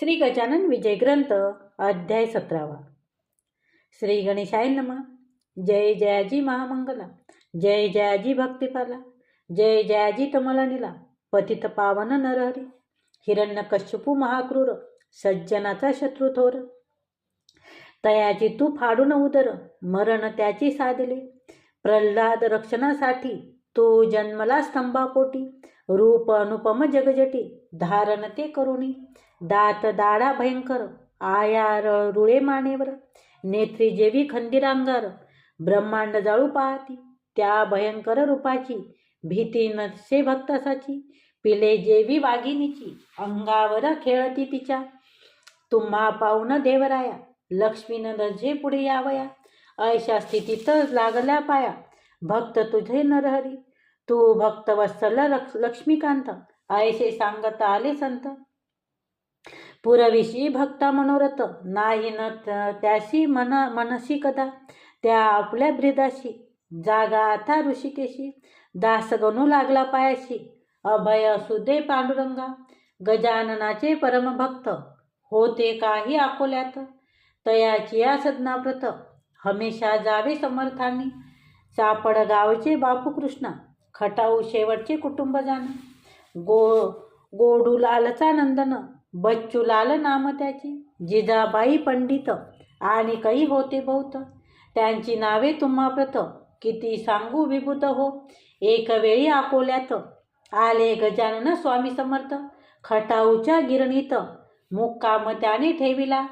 श्री गजानन विजय ग्रंथ अध्याय सतरावा. श्री गणेशाय नम. जय जयाजी महामंगला. जय जयाजी भक्तिपाला. जय जयाजी तमलनिला पतित पावन नरहरी. हिरण्य कश्यपू महाक्रूर. सज्जनाचा शत्रू थोर. तयाची तू फाडून उदर. मरण त्याची साधले. प्रल्हाद रक्षणासाठी तू जन्मला स्तंभापोटी. रूप अनुपम जगजटी. धारण ते करुणी. दात दाडा भयंकर आयार रुळे मानेवर नेत्री जेवी खंदिरांगार ब्रह्मांड जाळू पाहती त्या भयंकर रूपाची भीती नसे भक्तसाची पिले जेवी वाघिनीची अंगावर खेळती तिच्या तुम्हा पाहुण देवराया लक्ष्मीनं दर्जे पुढे यावया ऐशा स्थितीत लागल्या पाया भक्त तुझे नरहरी तू भक्त वत्सल लक्ष्मीकांत ऐसे सांगत आले संत पुरविशी भक्ता मनोरथ. नाही न त्याशी मन मनसी कदा त्या आपल्या ब्रिदाशी. जागा आता ऋषिकेशी. दास गणू लागला पायाशी. अभय असुदे पांडुरंगा. गजाननाचे परमभक्त. होते काही अकोल्यात. तयाची या सदनाव्रत. हमेशा जावे समर्थांनी. चापड गावचे बापू कृष्णा खटाऊ शेवटचे कुटुंब जाण गो गोडू लालचा नंदन. बच्चूलाल नाम त्याचे जिजाबाई पंडित आणि कई होते बहुत. त्यांची नावे तुम्हा प्रत किती सांगू विभूत हो. एक वेळी अकोल्यात आले गजानन स्वामी समर्थ खटाऊच्या गिरणीत मुक्काम त्याने ठेविला.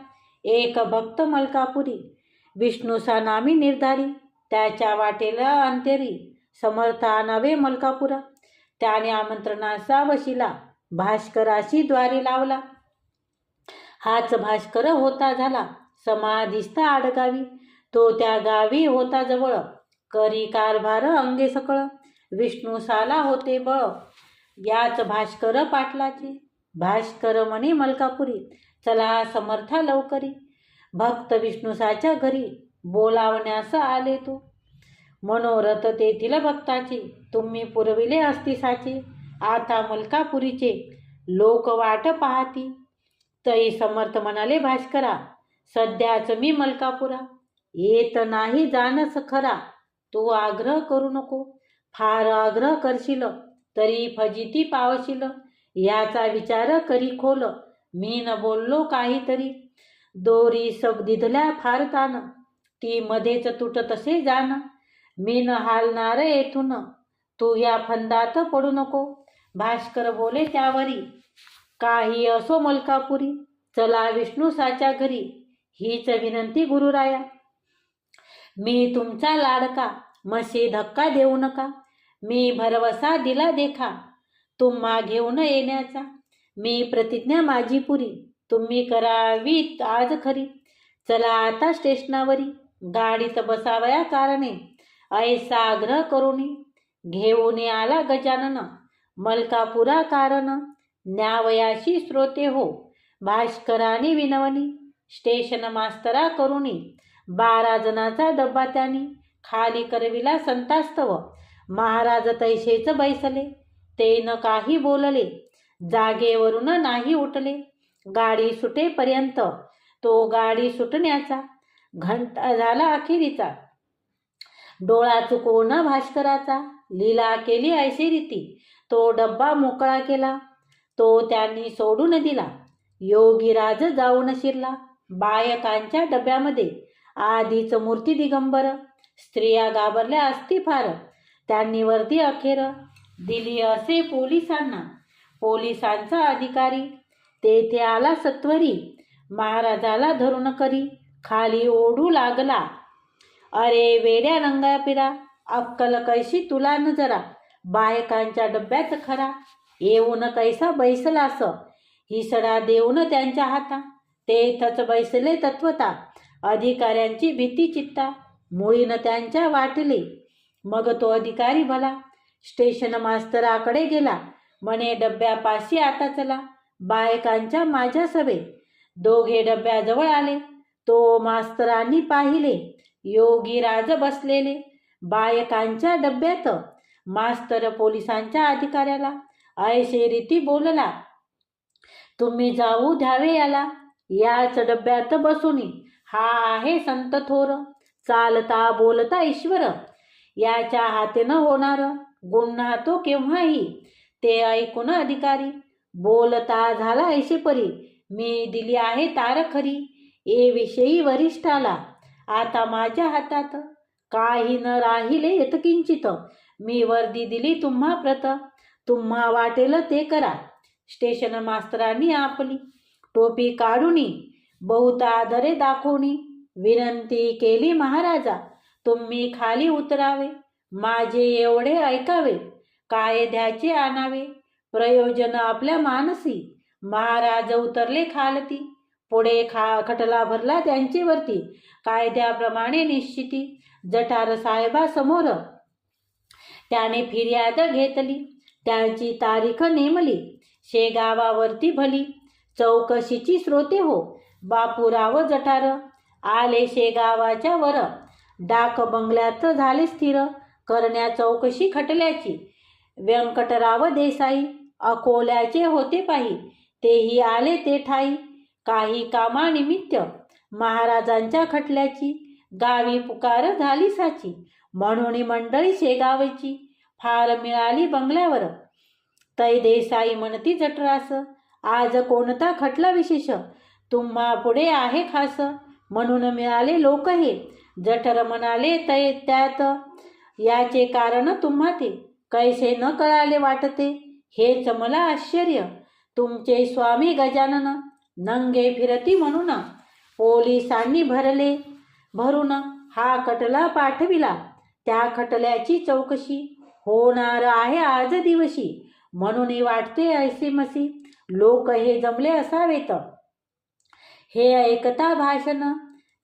एक भक्त मलकापुरी विष्णूसा नामी निर्धारी त्याच्या वाटेला अंतेरी समर्था नवे मलकापुरा. त्याने आमंत्रणाचा वशिला भास्कराशी द्वारी लावला. हाच भास्कर होता झाला. समाधीस्थ आडगावी. तो त्या गावी होता जवळ. करी कारभार अंगे सकळ. विष्णू साला होते बळ. याच भास्कर पाटलाचे. भास्कर म्हणे मलकापुरी. चला समर्था लवकरी. भक्त विष्णुसाच्या घरी बोलावण्यास आले तो. मनोरथ तेथील भक्ताची. तुम्ही पुरविले असतीसाचे. आता मलकापुरीचे लोक वाट पाहती. तई समर्थ म्हणाले भास्करा सध्याच मी मलकापुरा. येत नाही जानस खरा. तू आग्रह करू नको. फार आग्रह करशील तरी फजिती पावशील. याचा विचार करी खोल. मी न बोललो काहीतरी. दोरी सबदिधल्या फार तान. ती मध्येच तुटतसे जाण. मी न हालणार येथून. तू या फंदात पडू नको. भास्कर बोले त्यावरी काही असो मलकापुरी चला विष्णू साच्या घरी हीच विनंती गुरुराया. मी तुमचा लाडका मसे धक्का देऊ नका मी भरवसा दिला देखा तुम्हा घेऊन येण्याचा. मी प्रतिज्ञा माझी पुरी तुम्ही करावी आज खरी. चला आता स्टेशनावरी गाडीत बसावया कारणे ऐसा आग्रह करुनी घेऊन आला गजानन. मलकापुरा कारण न्यावयाशी श्रोते हो. भाष्कराने विनवणी स्टेशन मास्तरा करुणी बारा जणाचा डब्बा त्यांनी खाली करविला संतास्तव. महाराज तैसेच बैसले ते न काही बोलले जागेवरून नाही उठले. गाडी सुटेपर्यंत तो गाडी सुटण्याचा घंटा झाला अखेरीचा. डोळा चुकवून भास्कराचा लीला केली ऐशी रीती तो डब्बा मोकळा केला. तो त्यांनी सोडून दिला. योगीराज जाऊन शिरला. बायकांच्या डब्यामध्ये आधीच मूर्ती दिगंबर स्त्रिया घाबरल्या असती फार. त्यांनी वर्दी अखेर दिली असे पोलिसांना. पोलिसांचा अधिकारी तेथे आला सत्वरी. महाराजाला धरून करी खाली ओढू लागला. अरे वेड्या रंगा पिरा अक्कल कैशी तुला न जरा बायकांच्या डब्यात खरा. येऊन कैसा बैसलास ही सडा देऊन त्यांच्या हाता. तेथच बैसले तत्वता. अधिकाऱ्यांची भीती चित्ता. मुळीनं त्यांच्या वाटले. मग तो अधिकारी भला स्टेशन मास्तराकडे गेला. म्हणे डब्यापाशी आता चला. बायकांच्या माझ्या सभे दोघे डब्याजवळ आले. तो मास्तरांनी पाहिले. योगीराज बसलेले. बायकांच्या डब्यात. मास्तर पोलिसांच्या अधिकाऱ्याला. ऐशे रीती बोलला तुम्ही जाऊ द्यावे याला. याच डब्यात बसुनी हा आहे संत थोर. चालता बोलता ईश्वर. याच्या हातेनं होणार गुन्हा तो केव्हाही. ते ऐकून अधिकारी बोलता झाला ऐशी परी. मी दिली आहे तार खरी. ए विषयी वरिष्ठाला. आता माझ्या हातात. काही न राहिले यतकिंचित मी वर्दी दिली तुम्हा प्रत. तुम्हा वाटेल ते करा. स्टेशन मास्तरांनी आपली. टोपी काढूनी बहुता आदरे दाखवणी विनंती केली महाराजा. तुम्ही खाली उतरावे. माझे एवढे ऐकावे. कायद्याचे आणावे. प्रयोजन आपल्या मानसी. महाराज उतरले खालती. पुढे खा खटला भरला त्यांचेवरती. कायद्याप्रमाणे निश्चिती. जठार साहेबासमोर त्याने फिर्याद घेतली. त्यांची तारीख नेमली. शेगावावरती भली. चौकशीची श्रोते हो. बापूराव जठार. आले शेगावाच्या वर. डाक बंगल्यात झाले स्थिर. करण्या चौकशी खटल्याची. व्यंकटराव देसाई अकोल्याचे होते पाही. तेही आले ते ठाई. काही कामानिमित्त महाराजांच्या खटल्याची. गावी पुकार झाली साची. म्हणून मंडळी शेगावची फार मिळाली बंगल्यावर. तै देसाई म्हणती जटरास आज कोणता खटला विशेष? तुम्हा पुढे आहे खास. म्हणून मिळाले लोक हे. जठर म्हणाले तै त्यात याचे कारण तुम्हा ते. कैसे न कळाले वाटते? हेच मला आश्चर्य. तुमचे स्वामी गजानन नंगे फिरती म्हणून पोलिसांनी भरले. भरून हा कटला पाठविला. त्या खटल्याची चौकशी होणार आहे आज दिवशी. म्हणूनही वाटते ऐसे मसी. लोक हे जमले असावेत. हे ऐकता भाषण.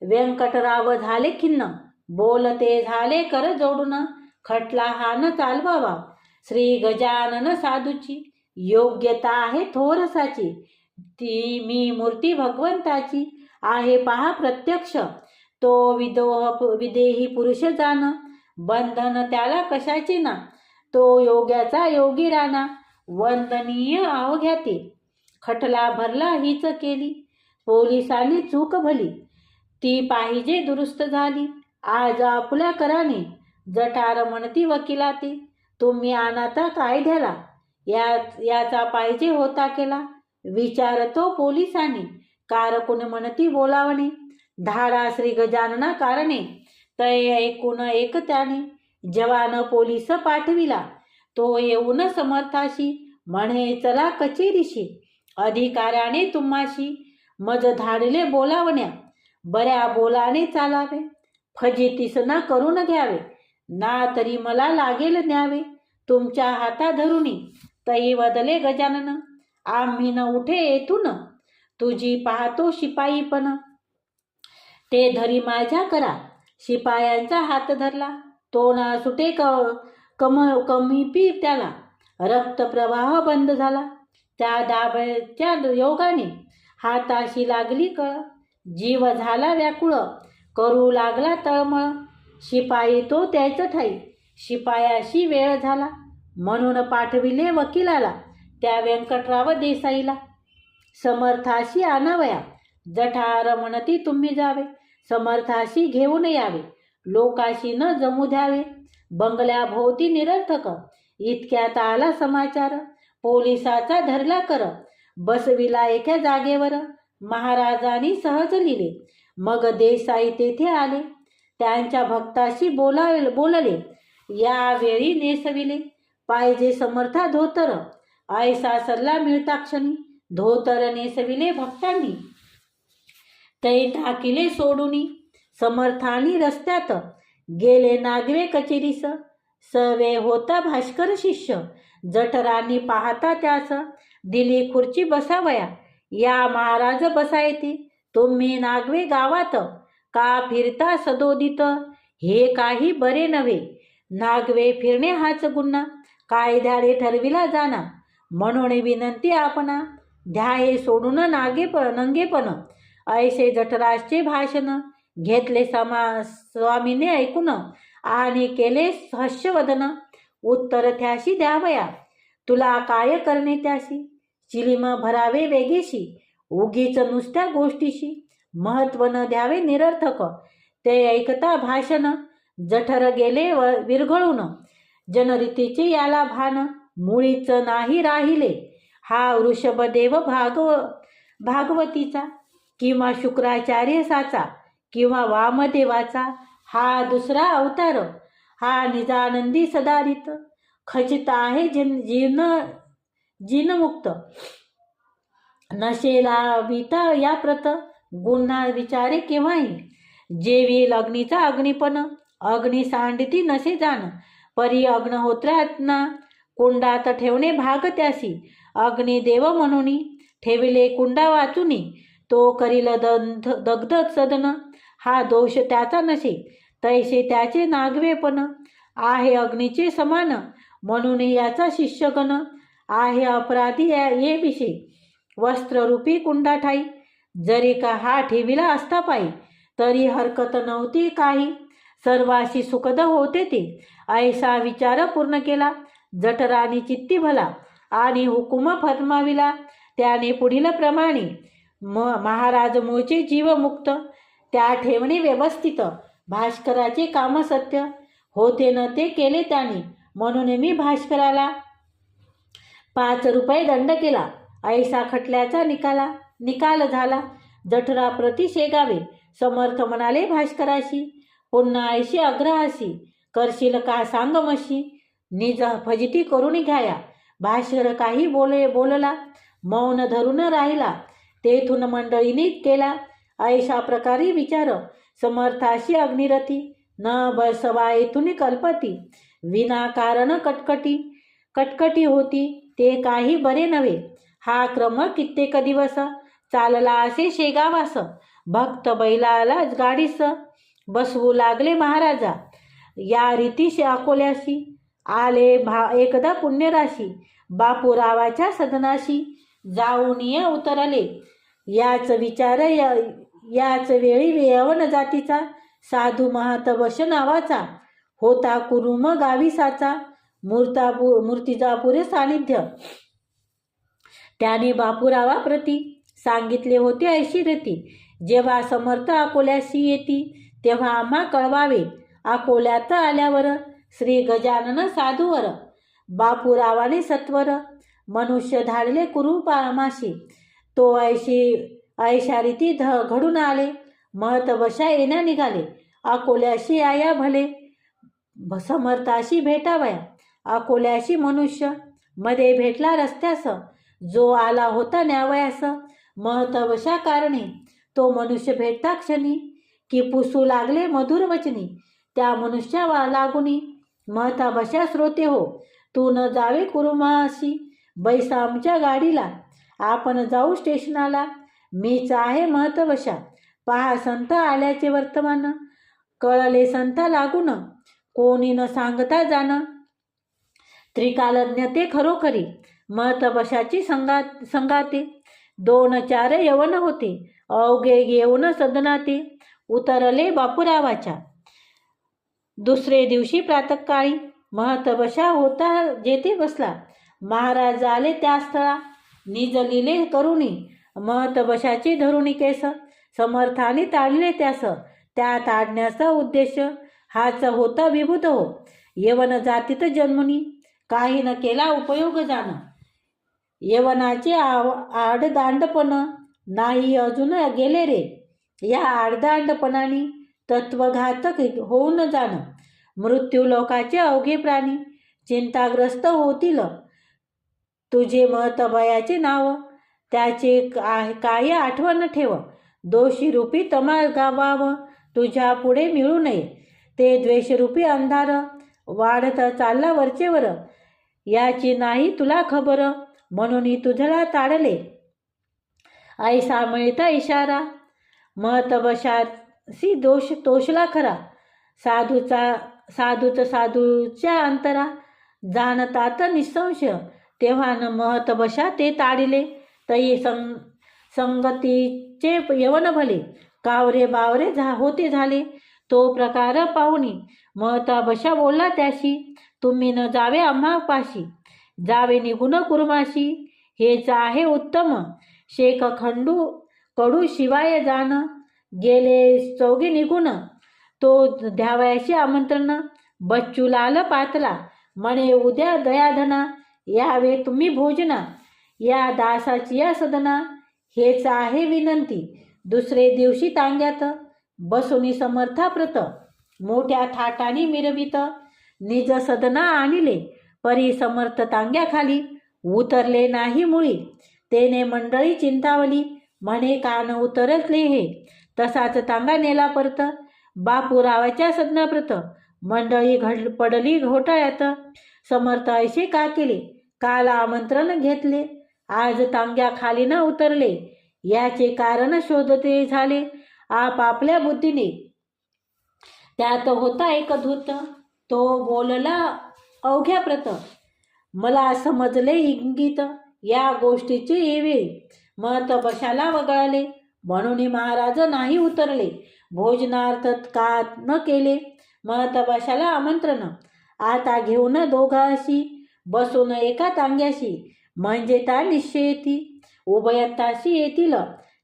व्यंकटराव झाले खिन्न. बोलते झाले कर जोडून. खटला हा न चालवावा. श्री गजानन साधूची. योग्यता आहे थोरसाची. ती मी मूर्ती भगवंताची आहे पहा प्रत्यक्ष. तो विदोह विदेही पुरुष जाण बंधन त्याला कशाचे ना? तो योग्याचा योगी राणा. वंदनीय अवघ्याते खटला भरला हीच केली. पोलिसांनी चूक भली. ती पाहिजे दुरुस्त झाली. आज आपल्या कराने जठार म्हणती वकिलाती. तुम्ही आणता कायद्याला या याचा पाहिजे होता केला. विचारतो पोलिसांनी. कारकुन म्हणती बोलावणे. धाडा श्री गजानना कारणे. तय ऐकून एक त्याने. जवान पोलीस पाठविला. तो येऊन समर्थाशी म्हणे चला कचेरीशी. अधिकाऱ्याने तुम्हाशी मज धाडले बोलावण्या. बऱ्या बोलाने चालावे. फजितीस ना करून घ्यावे. ना तरी मला लागेल न्यावे. तुमच्या हाता धरुनी. तई वदले गजानन आम्ही न उठे येथून. तुझी पाहतो शिपाईपण ते धरी माझ्या करा. शिपायांचा हात धरला. तो सुटे क कम कमी पी त्याला. रक्तप्रवाह बंद झाला. त्या दाब्याच्या योगाने हाताशी लागली कळ. जीव झाला व्याकुळ. करू लागला तळमळ. शिपाई तो त्याचं ठाई. शिपायाशी वेळ झाला. म्हणून पाठविले वकिलाला त्या व्यंकटराव देसाईला. समर्थाशी आणावया जठा रमणती तुम्ही जावे. समर्थाशी घेऊन यावे. लोकाशी न जमू द्यावे. बंगल्याभोवती निरर्थक. इतक्यात आला समाचार. पोलिसाचा धरला कर. बसविला एका जागेवर. महाराजांनी सहज लिहिले. मग देसाई तेथे आले. त्यांच्या भक्ताशी बोला बोलले. यावेळी नेसविले. पाहिजे समर्था धोतर. ऐसा सल्ला मिळता क्षणी. धोतर नेसविले भक्तांनी. तै टाकिले सोडूनी समर्थानी रस्त्यात गेले नागवे कचेरीस. सवे होता भास्कर शिष्य जठरांनी पाहता त्यास. दिली खुर्ची बसावया या महाराज बसायते तुम्ही नागवे गावात का फिरता सदोदित? हे काही बरे नव्हे. नागवे फिरणे हाच गुन्हा कायद्याने ठरविला जाणा? म्हणून विनंती आपणा ध्याये सोडून नागेप नंगेपण. ऐसे जठराजचे भाषण घेतले समा स्वामीने ऐकून आणि केले हर्षवदन उत्तर त्याशी द्यावया. तुला काय करणे त्याशी? चिलीम भरावे वेगेशी. उगीच नुसत्या गोष्टीशी महत्त्व न द्यावे निरर्थक. ते ऐकता भाषण जठर गेले व विरघळून. जनरितीचे याला भान मुळीच नाही राहिले. हा वृषभदेव भागव भागवतीचा किंवा शुक्राचार्य साचा किंवा वामदेवाचा हा दुसरा अवतार हा निजानंदी सदारित. खचित आहे जिन जीर्ण जिनमुक्त. नशेला विता या प्रत गुन्हा विचारे केव्हाही. जेवी अग्नीचा अग्निपण अग्नी सांडती नसे जाण. परी अग्नहोत्रात ना कुंडात ठेवणे भाग त्यासी. अग्निदेव म्हणून ठेविले कुंडा वाचुनी. तो करील दंध दग्ध सदन हा दोष त्याचा नसे तैसे त्याचे नागवेपण आहे अग्नीचे समान म्हणून याचा शिष्यगण आहे अपराधी या- ये विषय. वस्त्ररूपी कुंडा ठाई जरी का हा ठेविला असता पाई तरी हरकत नव्हती काही. सर्वाशी सुखद होते ते. ऐसा विचार पूर्ण केला. जठराने चित्ती भला. आणि हुकुम फरमाविला. त्याने पुढील प्रमाणे म महाराज मूळचे जीवमुक्त त्या ठेवणे व्यवस्थित भास्कराचे काम सत्य. होते न ते केले त्याने म्हणून मी भास्कराला पाच रुपये दंड केला. ऐसा खटल्याचा निकाला निकाल झाला. जठराप्रती शेगावे समर्थ म्हणाले भास्कराशी. पुन्हा ऐशी अग्रहाशी करशील का सांग मशी निज फजिती करून घ्याया. भास्कर काही बोले बोलला. मौन धरून राहिला. तेथून मंडळीने केला. ऐशा प्रकारे विचार समर्थाशी अग्निरथी न बसवा येथून कल्पती. विनाकारण कटकटी कटकटी होती ते काही बरे नव्हे. हा क्रम कित्येक दिवस चालला असे शेगावास. भक्त बैलालाच गाडीस बसवू लागले महाराजा. या रीतीशी अकोल्याशी आले भा एकदा पुण्यराशी. बापूरावाच्या सदनाशी जाऊन ये उतरले. याच विचार याच वेळी यवन जातीचा साधू महातवश नावाचा होता कुरुम गाविसाचा मूर्तापू मूर्तिजापुरे सानिध्य. त्याने बापुरावाप्रती सांगितले होते ऐशी रती जेव्हा समर्थ अकोल्याशी येती तेव्हा आम्हा कळवावे अकोल्यात आल्यावर श्री गजानन साधूवर बापूरावाने सत्वर मनुष्य धाडले कुरुपामाशी तो ऐशी ऐशा रीती ध घडून आले. महतवशा येण्या निघाले. अकोल्याशी आया भले. समर्थाशी भेटावया. अकोल्याशी मनुष्य. मध्ये भेटला रस्त्यास. जो आला होता न्यावयास. महतवशा कारणे. तो मनुष्य भेटता क्षणी. की पुसू लागले मधुर वचनी. त्या मनुष्या वा लागुनी. महतावशा श्रोते हो. तू न जावे कुरुमाशी. बैसा आमच्या गाडीला. आपण जाऊ स्टेशनाला. मीच आहे महत्वशा पहा संत आल्याचे वर्तमान. कळले संत लागून. कोणी न सांगता जाणं. त्रिकालज्ञ ते खरोखरी महत्वशाची संगात संगाते. दोन चार यवन होते. अवघे येऊन सदनाते. उतरले बापुरावाच्या. दुसरे दिवशी प्रातकाळी महतबशा होता जेथे बसला. महाराज आले त्या स्थळा. निज लिले करुणी बशाची धरुणी केस समर्थाने ताडले त्यास त्या ताडण्याचा उद्देश हाच होता विभूत हो यवन जातीत जन्मुनी काही न केला उपयोग जाण. यवनाचे आव आडदांडपण नाही अजून गेले रे या आडदांडपणाने तत्वघातक होऊन जाणं. मृत्यू लोकाचे अवघे प्राणी चिंताग्रस्त होतील. तुझे महतबयाचे नाव. त्याचे का- काय आठवण ठेव. दोषी रूपी तमा गावावं. तुझ्या पुढे मिळू नये. ते द्वेषरूपी अंधार. वाढत चालला वरचेवर. याची नाही तुला खबर. म्हणून तुझला ताडले. ऐसा मिळता इशारा. महतवशासी दोष तोषला खरा. साधूचा साधूच साधूच्या अंतरा. जाणतात निसंशय. तेव्हा न महतवशा ते ताडिले. तई सं संगतीचे यवन भले. कावरे बावरे झा होते झाले. तो प्रकार पाहुणी. महताबशा बोलला त्याशी तुम्ही न जावे आम्हा पाशी. जावे निघून कुर्माशी. हेच आहे उत्तम. शेख खंडू कडू शिवाय जाण. गेले चौघे निघून. तो द्यावयाशी आमंत्रण. बच्चू लाल पातला. म्हणे उद्या दयाधना. यावे तुम्ही भोजना या दासाची या सदना हेच आहे विनंती. दुसरे दिवशी तांग्यात बसुनी समर्थाप्रत मोठ्या थाटाने मिरवित निज सदना आणले परी समर्थ तांग्याखाली उतरले नाही मुळी. तेने मंडळी चिंतावली म्हणे कान उतरतले हे. तसाच तांगा नेला परत बापूरावाच्या सदनाप्रत मंडळी घड पडली घोटाळ्यात. समर्थ ऐसे का केले? काल आमंत्रण घेतले. आज तांग्या खाली ना उतरले. याचे कारण शोधते झाले. आपापल्या बुद्धीने. त्यात होता एक धूत. तो बोलला अवघ्या प्रत. मला समजले इंगित. या गोष्टीचे येवे. मत बशाला वगळले. म्हणून महाराज नाही उतरले. भोजनार्थ का न केले? मत बशाला आमंत्रण. आता घेऊन दोघाशी बसून एका तांग्याशी. म्हणजे ता निश्चय येती उभयताशी येतील.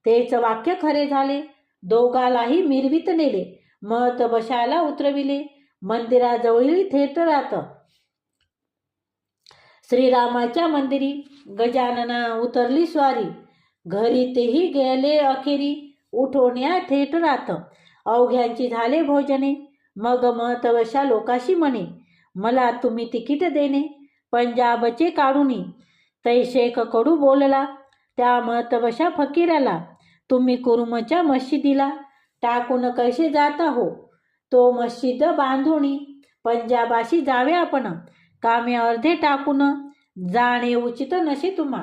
तेच वाक्य खरे झाले. दोघालाही मिरवीत नेले. मत बशाला उतरविले. मंदिराजवळील थेटरात श्रीरामाच्या मंदिरी गजानना उतरली स्वारी. घरी तेही गेले अखेरी. उठवण्या थेटरात अवघ्यांची झाले भोजने. मग महत्वशा लोकाशी म्हणे मला तुम्ही तिकीट देणे. पंजाबचे काढूनी तै शेख कडू बोलला त्या महत्वशा फकीराला तुम्ही कुरुमच्या मशिदीला टाकून कसे जाता हो तो मस्जिद बांधूनी पंजाबाशी जावे आपण कामे अर्धे टाकून जाणे उचित नसे तुम्हा.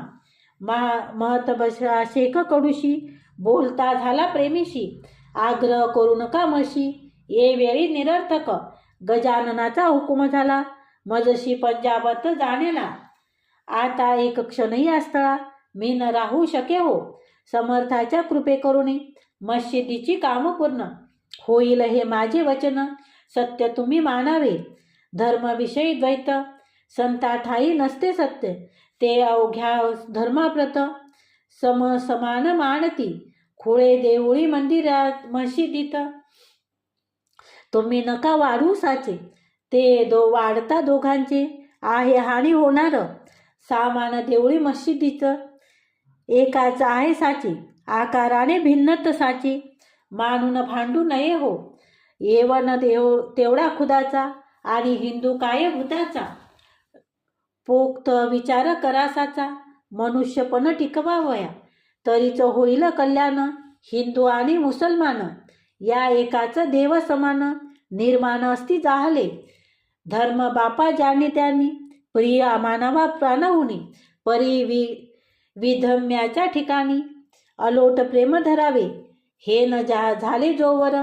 महा महत्वशा शेख कडूशी बोलता झाला प्रेमीशी आग्रह करू नका मशी ये वेळी निरर्थक. गजाननाचा हुकूम झाला. मजशी पंजाबात जाणेला. आता एक क्षणही असतळा मी न राहू शके हो. समर्थाच्या कृपे करुणी. मशिदीची काम पूर्ण. होईल हे माझे वचन. सत्य तुम्ही मानावे. धर्मविषयी द्वैत. संता ठाई नसते सत्य. ते अवघ्या धर्माप्रत. सम समान मानती. खुळे देऊळी मंदिरात मशिदीत. तुम्ही नका वाढू साचे. ते दो वाढता दोघांचे. आहे हानी होणार. सामान देवळी मशिदीचं. एकाच आहे साची. आकाराने भिन्नत साची. मानून भांडू नये हो. येवन देव तेवढा खुदाचा आणि हिंदू काय भूताचा पोक्त विचार करासाचा मनुष्यपण टिकवावया. तरीच होईल कल्याण. हिंदू आणि मुसलमान. या एकाच देव समान. निर्माण असती जाहले। धर्म बापा ज्याने त्यांनी प्रिय मानवा प्राणहुनी परी वि विधम्याच्या ठिकाणी अलोट प्रेम धरावे। हे न जा झाले जोवर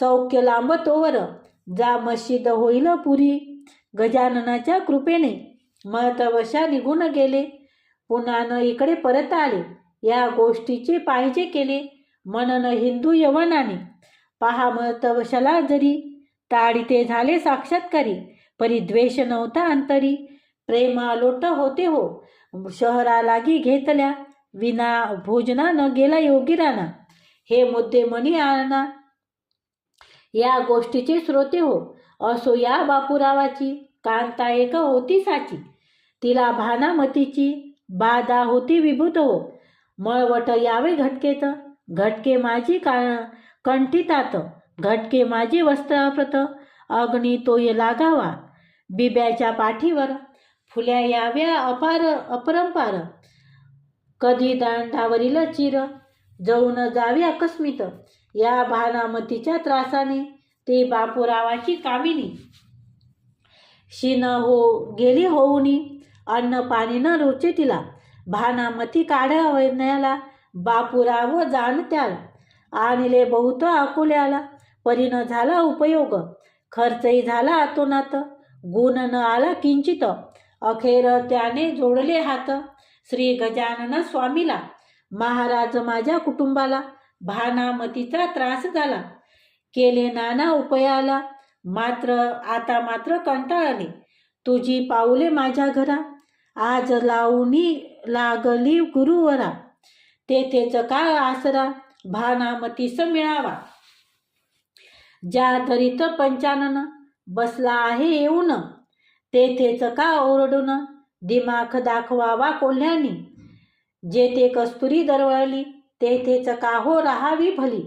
सौख्य लांब तोवर जा मशीद होईल पुरी गजाननाच्या कृपेने महत्वशा निघून गेले। पुन्हा न इकडे परत आले या गोष्टीचे पाहिजे केले मनन हिंदू यवनाने। पहा महत्वशाला जरी ताडिते झाले साक्षात्कारी. परी द्वेष नव्हता अंतरी. प्रेमालोट होते हो. शहरा लागी घेतल्या. विना भोजना न गेला योगीराना. हे मुद्दे मनी आणा. या गोष्टीचे श्रोते हो. असो या बापुरावाची. कांता एक होती साची. तिला भानामतीची बाधा होती विभूत हो. मळवट यावे घटकेत. घटके माझी का कंठितात. घटके माझी वस्त्राप्रत अग्नी तोय लागावा. बिब्याच्या पाठीवर. फुल्या याव्या अपार अपरंपार. कधी दांडावरील चिर. जळून जावी अकस्मित या भानामतीच्या त्रासाने. ते बापूरावाची कामिनी. शिन हो गेली होऊनी. अन्न पाणी न रुचे तिला. भानामती काढ्यावण्याला बापूराव जाण त्याला आणले बहुत अकोल्याला. परीनं झाला उपयोग. खर्चही झाला आतोनात गुण न आला किंचित. अखेर त्याने जोडले हात. श्री गजानन स्वामीला. महाराज माझ्या कुटुंबाला. भानामतीचा त्रास झाला. केले नाना उपयाला. मात्र आता मात्र कंटाळले. तुझी पाऊले माझ्या घरा. आज लावणी लागली गुरुवरा. तेथेच काय आसरा. भानामतीस मिळावा. ज्या दरीत पंचानन बसला आहे येऊन तेथेच का ओरडून दिमाख दाखवावा कोल्ह्यानी? जेथे कस्तुरी दरवळली तेथेच का हो राहावी भली?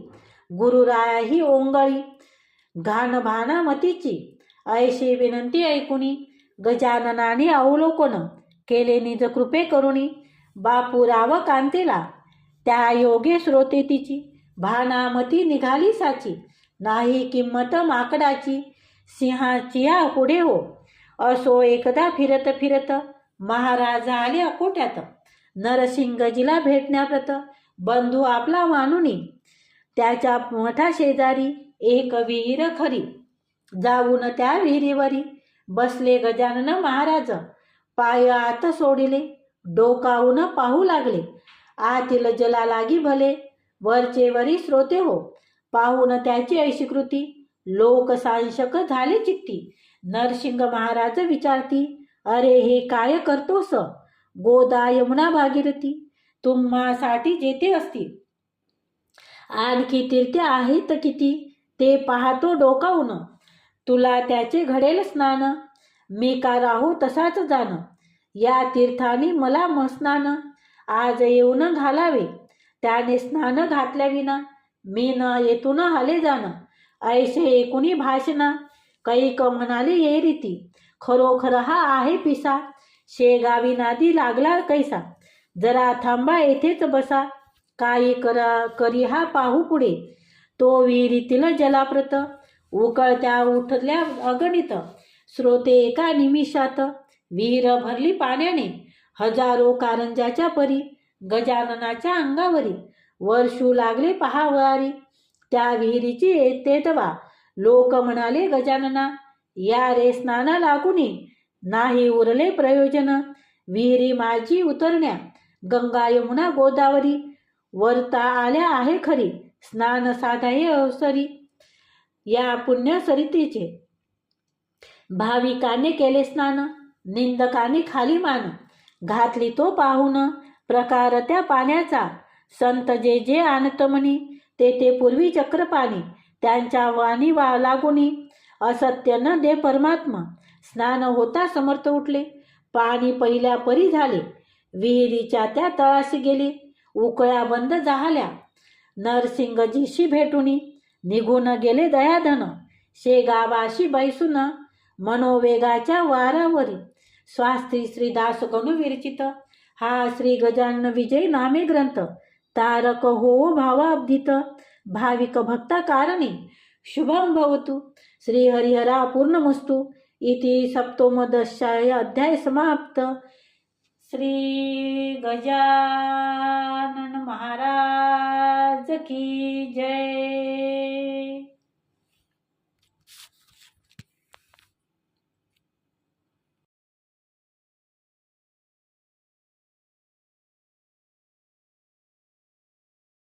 गुरुराया ही ओंगळी घाण भानामतीची ऐशी विनंती ऐकुनी गजाननाने अवलोकन केले निज कृपे करुणी बापूराव कांतीला. त्या योगे श्रोते तिची भानामती निघाली साची. नाही किंमत माकडाची. सिंहाचिया पुढे हो. असो एकदा फिरत फिरत. महाराज आले अकोट्यात नरसिंगजीला भेटण्याप्रत बंधू आपला मानुनी त्याच्या मोठा शेजारी एक विहीर खरी. जाऊन त्या विहिरीवरी बसले गजानन महाराज. पाय आत सोडिले. डोकावून पाहू लागले. आतील जला लागी भले. वरचे वरी श्रोते हो. पाहून त्याची ऐशी कृती लोकसांशक झाले चित्ती नरसिंग महाराज विचारती अरे हे काय करतोस? गोदा यमुना भागीरथी. तुम्हासाठी जेथे असतील. आणखी तीर्थे आहेत किती? ते पाहतो डोकावून. तुला त्याचे घडेल स्नान. मी का राहू तसाच जाण. या तीर्थाने मला म स्नान आज येऊन घालावे. त्याने स्नान घातल्याविना मी न येथून हाले जाण. ऐसे एकूणी भाषणा? कैक म्हणाले ये रीती. खरोखर हा आहे पिसा. शेगावी नादी लागला कैसा. जरा थांबा येथेच बसा. काही करा करी हा पाहू पुढे. तो विहिरीतील जलाप्रत. उकळत्या उठल्या अगणित. स्रोते एका निमिषात. विहीर भरली पाण्याने. हजारो कारंजाच्या परी. गजाननाच्या अंगावरी. वर्षू लागले पहावारी. त्या विहिरीची येतेतवा लोक म्हणाले गजानना या रे स्नाना लागुनी नाही उरले प्रयोजन. विहिरी माझी उतरण्या. गंगा यमुना गोदावरी. वरता आल्या आहे खरी. स्नान साधाय अवसरी. या पुण्य सरितीचे भाविकाने केले स्नान. निंदकाने खाली मान. घातली तो पाहून. प्रकार त्या पाण्याचा. संत जे जे आणत म्हणी ते ते पूर्वी चक्रपाणी त्यांच्या वाणी वा लागुनी. असत्य न दे परमात्मा. स्नान होता समर्थ उठले. पाणी पहिल्या परी झाले. विहिरीच्या त्या तळाशी गेली. उकळ्या बंद झाल्या. नरसिंगजीशी भेटुनी निघून गेले दयाधन. शेगावाशी बैसून मनोवेगाच्या वारावरी. स्वास्थ्य श्री दासगणू विरचित हा श्री गजानन विजय नामे ग्रंथ. तारक हो भावाब्धित भाविक भक्ता कारणे शुभम भवतु श्री हरिहरा पूर्णमस्तु इति सप्तमदशाय अध्याय समाप्त. श्री गजानन महाराज की जय.